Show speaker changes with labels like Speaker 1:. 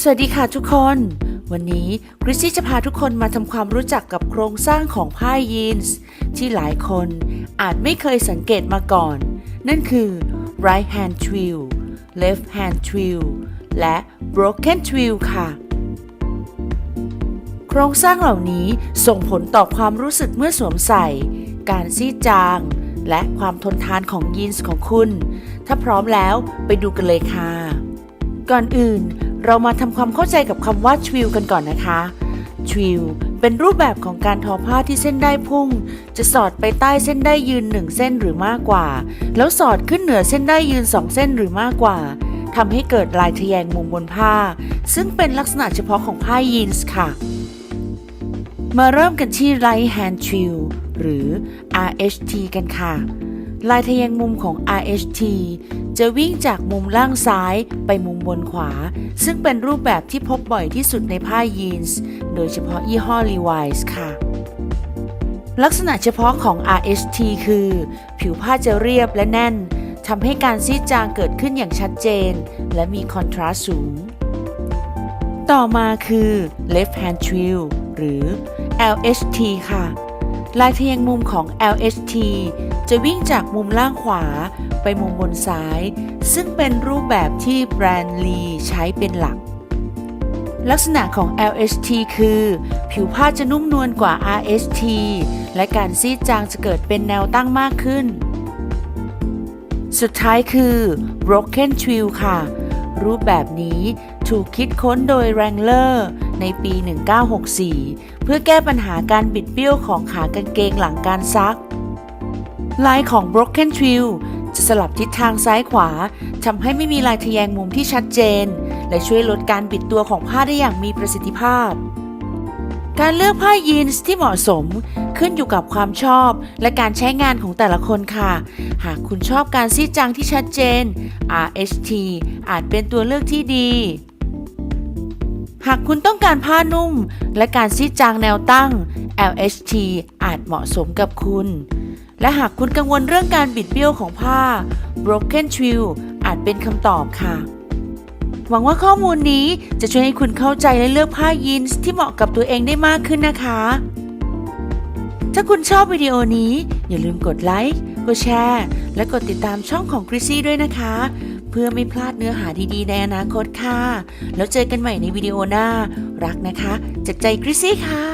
Speaker 1: สวัสดีค่ะทุกคน วันนี้กริซซี่จะพาทุกคนมาทำความรู้จักกับโครงสร้างของผ้ายีนส์ที่หลายคนอาจไม่เคยสังเกตมาก่อน นั่นคือ right hand twill left hand twill และ broken twill ค่ะ โครงสร้างเหล่านี้ส่งผลต่อความรู้สึกเมื่อสวมใส่ การซีดจาง และความทนทานของยีนส์ของคุณ ถ้าพร้อมแล้วไปดูกันเลยค่ะ ก่อนอื่น เรามาทำความเข้าใจกับคำว่าทวิลกันก่อนนะคะทวิลเป็นรูปแบบของการทอผ้าที่เส้นได้พุ่ง จะสอดไปใต้เส้นได้ยืนหนึ่งเส้นหรือมากกว่า แล้วสอดขึ้นเหนือเส้นได้ยืนสองเส้นหรือมากกว่าทำให้เกิดลายทะแยงมุมบนผ้า ซึ่งเป็นลักษณะเฉพาะของผ้ายีนส์ค่ะ มาเริ่มกันที่ right hand trill หรือ RHT กันค่ะ ลายทะแยงมุมของ RHT จะวิ่งจากมุมล่างซ้ายไปมุมบนขวา ซึ่งเป็นรูปแบบที่พบบ่อยที่สุดในผ้ายีนส์ โดยเฉพาะยี่ห้อ Levi's ค่ะ ลักษณะเฉพาะของ RHT คือ ผิวผ้าจะเรียบและแน่นทำให้การซีดจางเกิดขึ้นอย่างชัดเจน และมีคอนทราสต์สูง ต่อมาคือ left hand trill หรือ LHT ค่ะ ลายทะแยงมุมของ LHT จะวิ่งจากมุมล่างขวาไปมุมบนซ้าย ซึ่งเป็นรูปแบบที่แบรนด์ลีใช้เป็นหลัก ลักษณะของ LHT คือ ผิวผ้าจะนุ่มนวลกว่า RHT และการซีดจางจะเกิดเป็นแนวตั้งมากขึ้น สุดท้ายคือ broken twill ค่ะ รูปแบบนี้ถูกคิดค้นโดย Wrangler ในปี 1964 เพื่อแก้ปัญหาการบิดเบี้ยวของขากางเกงหลังการซัก ลายของ broken twill จะสลับทิศทางซ้ายขวาทำให้ไม่มีลายทะแยงมุมที่ชัดเจน และช่วยลดการบิดตัวของผ้าได้อย่างมีประสิทธิภาพ การเลือกผ้ายีนส์ที่เหมาะสมขึ้นอยู่กับความชอบและการใช้งานของแต่ละคนค่ะ หากคุณชอบการซีดจางที่ชัดเจน RHT อาจเป็นตัวเลือกที่ดี หากคุณต้องการผ้านุ่ม และการซีดจางแนวตั้ง LHT อาจเหมาะสมกับคุณ และหากคุณกังวลเรื่องการบิดเบี้ยวของผ้า Broken Twill อาจเป็นคำตอบค่ะ หวังว่าข้อมูลนี้จะช่วยให้คุณเข้าใจและเลือกผ้ายีนส์ที่เหมาะกับตัวเองได้มากขึ้นนะคะ ถ้าคุณชอบวิดีโอนี้ อย่าลืมกดไลค์ กดแชร์ และกดติดตามช่องของคริสซี่ด้วยนะคะ เพื่อไม่พลาดเนื้อหาดีๆในอนาคตค่ะ แล้วเจอกันใหม่ในวิดีโอหน้า รักนะคะจากใจคริสซี่ค่ะ